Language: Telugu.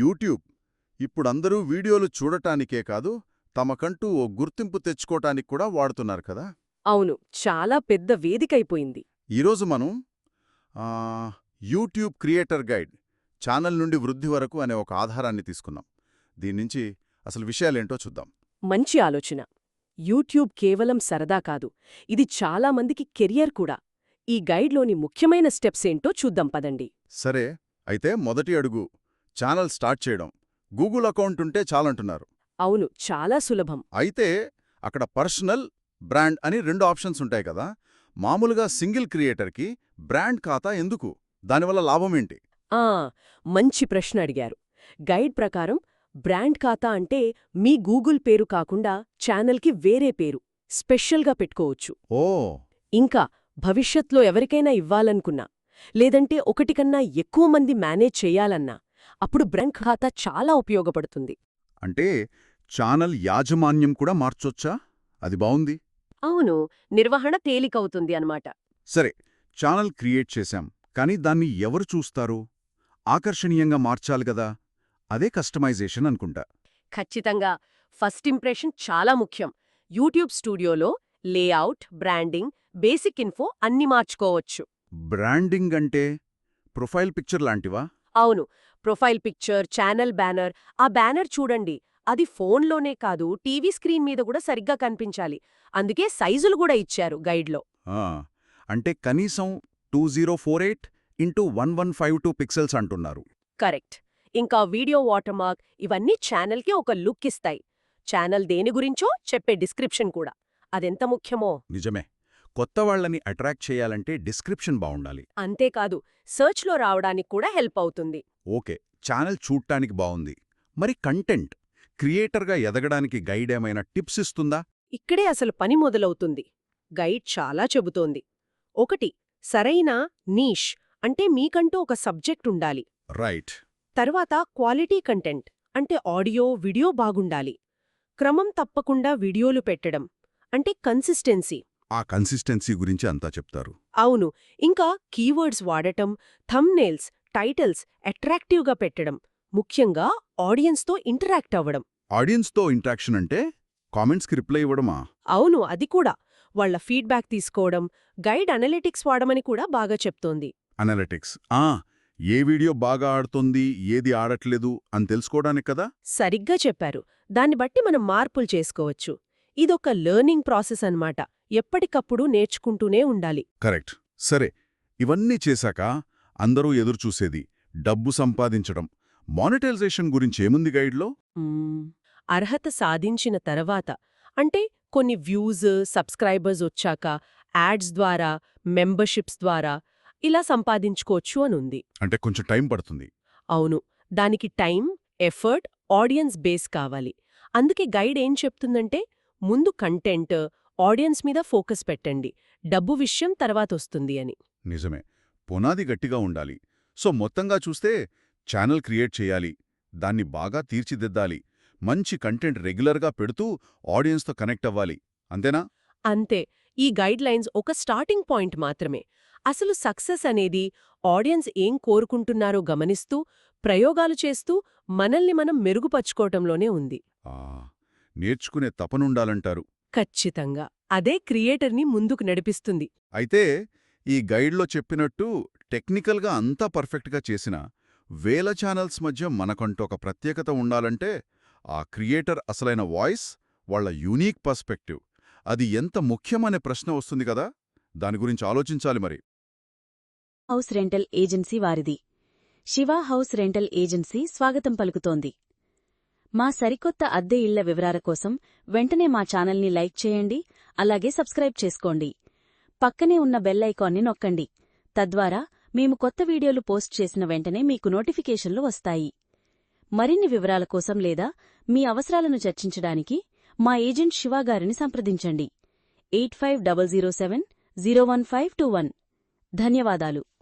యూట్యూబ్. ఇప్పుడందరూ వీడియోలు చూడటానికే కాదు తమకంటూ ఓ గుర్తింపు తెచ్చుకోటానికి కూడా వాడుతున్నారు కదా? అవును చాలా పెద్ద వేదికైపోయింది. ఈరోజు మనం ఆ, యూట్యూబ్ క్రియేటర్ గైడ్ ఛానల్ నుండి వృద్ధి వరకు అనే ఒక ఆధారాన్ని తీసుకున్నాం. దీని నుంచి అసలు విషయాలేంటో చూద్దాం. మంచి ఆలోచన. యూట్యూబ్ కేవలం సరదా కాదు ఇది చాలా మందికి కెరియర్ కూడా. ఈ గైడ్లోని ముఖ్యమైన స్టెప్స్ ఏంటో చూద్దాం పదండి. సరే అయితే మొదటి అడుగు ఛానల్ స్టార్ట్ చేయడం. గూగుల్ అకౌంట్ ఉంటే చాలంటున్నారు. అవును చాలా సులభం. అయితే అక్కడ పర్సనల్ బ్రాండ్ అని రెండు ఆప్షన్స్ ఉంటాయి కదా. మామూలుగా సింగిల్ క్రియేటర్కి బ్రాండ్ ఖాతా ఎందుకు? దానివల్ల లాభం ఏంటి ఆ మంచి ప్రశ్న అడిగారు. గైడ్ ప్రకారం బ్రాండ్ ఖాతా అంటే మీ గూగుల్ పేరు కాకుండా ఛానల్కి వేరే పేరు స్పెషల్గా పెట్టుకోవచ్చు. ఓ. ఇంకా భవిష్యత్లో ఎవరికైనా ఇవ్వాలనుకున్నా లేదంటే ఒకటికన్నా ఎక్కువ మంది మేనేజ్ చెయ్యాలన్నా అప్పుడు బ్రాండ్ ఖాతా చాలా ఉపయోగపడుతుంది. అంటే ఛానల్ యాజమాన్యం కూడా మార్చొచ్చా? అది బావుంది. అవును నిర్వహణ తేలికవుతుంది అన్నమాట. సరే ఛానల్ క్రియేట్ చేశాం కానీ దాన్ని ఎవరు చూస్తారు? ఆకర్షణీయంగా మార్చాలి గదా అదే కస్టమైజేషన్ అనుకుంటా. ఖచ్చితంగా ఫస్ట్ ఇంప్రెషన్ చాలా ముఖ్యం. యూట్యూబ్ స్టూడియోలో లేఅవుట్ బ్రాండింగ్ బేసిక్ ఇన్ఫో అన్ని మార్చుకోవచ్చు. బ్రాండింగ్ అంటే ప్రొఫైల్ పిక్చర్ లాంటివా? అవును. ప్రొఫైల్ పిక్చర్ ఛానల్ బ్యానర్ ఆ బ్యానర్ చూడండి. అది ఫోన్లోనే కాదు టీవీ స్క్రీన్ మీద కూడా సరిగ్గా కనిపించాలి. అందుకే సైజులు కూడా ఇచ్చారు గైడ్లో. ఆ, అంటే కనీసం two zero four eight into one one five two pixels అంటున్నారు. కరెక్ట్. ఇంకా వీడియో వాటర్మార్క్ ఇవన్నీ ఛానల్కి ఒక లుక్ ఇస్తాయి. ఛానల్ దేని గురించో చెప్పే డిస్క్రిప్షన్ కూడా. అదెంత ముఖ్యమో? నిజమే. కొత్త వాళ్ళని అట్రాక్ట్ చేయాలంటే డిస్క్రిప్షన్ బావుండాలి. అంతేకాదు సర్చ్లో రావడానికి కూడా హెల్ప్ అవుతుంది. ఓకే ఛానల్ చూడ్డానికి బావుంది. మరి కంటెంట్ క్రియేటర్గా ఎదగడానికి గైడ్ ఏమైనా టిప్స్ ఇస్తుందా? ఇక్కడే అసలు పని మొదలవుతుంది. గైడ్ చాలా చెబుతోంది. ఒకటి సరైన నీష్ అంటే మీకంటూ ఒక సబ్జెక్ట్ ఉండాలి. రైట్. తర్వాత క్వాలిటీ కంటెంట్ అంటే ఆడియో వీడియో బాగుండాలి. క్రమం తప్పకుండా వీడియోలు పెట్టడం అంటే కన్సిస్టెన్సీ. ఆ కన్సిస్టెన్సీ గురించి అంతా చెప్తారు. అవును. ఇంకా కీవర్డ్స్ వాడటం థంబ్నేల్స్ టైటిల్స్ అట్రాక్టివ్గా పెట్టడం ముఖ్యంగా ఆడియన్స్తో ఇంటరాక్ట్ అవ్వడం. ఆడియన్స్తో ఇంట్రాక్షన్ అంటే కామెంట్స్కి రిప్లై ఇవ్వడమా? అవును అది కూడా. వాళ్ళ ఫీడ్బ్యాక్ తీసుకోవడం గైడ్ అనలిటిక్స్ వాడమని కూడా బాగా చెప్తోంది. అనలిటిక్స్. ఆ ఏ వీడియో బాగా ఆడుతుంది ఏది ఆడట్లేదు అని తెలుసుకోవడానికి కదా? సరిగ్గా చెప్పారు. దాన్ని బట్టి మనం మార్పులు చేసుకోవచ్చు. ఇదొక లెర్నింగ్ ప్రాసెస్ అన్నమాట. ఎప్పటికప్పుడు నేర్చుకుంటూనే ఉండాలి. కరెక్ట్. సరే ఇవన్నీ చేశాక అందరూ ఎదురుచూసేది డబ్బు సంపాదించడం. మానిటైజేషన్ గురించి ఏముంది గైడ్లో. అర్హత సాధించిన తర్వాత అంటే కొన్ని వ్యూస్ సబ్స్క్రైబర్స్ వచ్చాక యాడ్స్ ద్వారా మెంబర్షిప్స్ ద్వారా ఇలా సంపాదించుకోవచ్చు అనుంది. అంటే కొంచెం టైం పడుతుంది. అవును. దానికి టైం ఎఫర్ట్ ఆడియన్స్ బేస్ కావాలి. అందుకే గైడ్ ఏం చెప్తుందంటే ముందు కంటెంట్ ఆడియన్స్ మీద ఫోకస్ పెట్టండి. డబ్బు విషయం తర్వాతొస్తుంది అని. నిజమే. పునాది గట్టిగా ఉండాలి. సో మొత్తంగా చూస్తే ఛానల్ క్రియేట్ చేయాలి. దాన్ని బాగా తీర్చిదిద్దాలి. మంచి కంటెంట్ రెగ్యులర్గా పెడుతూ ఆడియన్స్తో కనెక్ట్ అవ్వాలి. అంతేనా? అంతే. ఈ గైడ్ లైన్స్ ఒక స్టార్టింగ్ పాయింట్ మాత్రమే. అసలు సక్సెస్ అనేది ఆడియన్స్ ఏం కోరుకుంటున్నారో గమనిస్తూ ప్రయోగాలు చేస్తూ మనల్ని మనం మెరుగుపరుచుకోవటంలోనే ఉంది. ఆ! నేర్చుకునే తపనుండాలంటారు. ఖచ్చితంగా. అదే క్రియేటర్ని ముందుకు నడిపిస్తుంది. అయితే ఈ గైడ్లో చెప్పినట్టు టెక్నికల్గా అంతా పర్ఫెక్ట్గా చేసినా వేల ఛానల్స్ మధ్య మనకంటూ ఒక ప్రత్యేకత ఉండాలంటే ఆ క్రియేటర్ అసలైన వాయిస్ వాళ్ళ యూనీక్ పర్స్పెక్టివ్. అది ఎంత ముఖ్యమనే ప్రశ్న వస్తుంది కదా? దాని గురించి ఆలోచించాలి మరి. హౌస్ రెంటల్ ఏజెన్సీ వారిది. శివ హౌస్ రెంటల్ ఏజెన్సీ స్వాగతం పలుకుతోంది. మా సరికొత్త అద్దె ఇళ్ళ వివరాల కోసం వెంటనే మా ఛానల్ని లైక్ చేయండి అలాగే సబ్స్క్రైబ్ చేసుకోండి. పక్కనే ఉన్న బెల్ ఐకాన్ని నొక్కండి. తద్వారా మేము కొత్త వీడియోలు పోస్ట్ చేసిన వెంటనే మీకు నోటిఫికేషన్లు వస్తాయి. మరిన్ని వివరాల కోసం లేదా మీ అవసరాలను చర్చించడానికి మా ఏజెంట్ శివ గారిని సంప్రదించండి. Eight five double zero seven zero one five two one. ధన్యవాదాలు.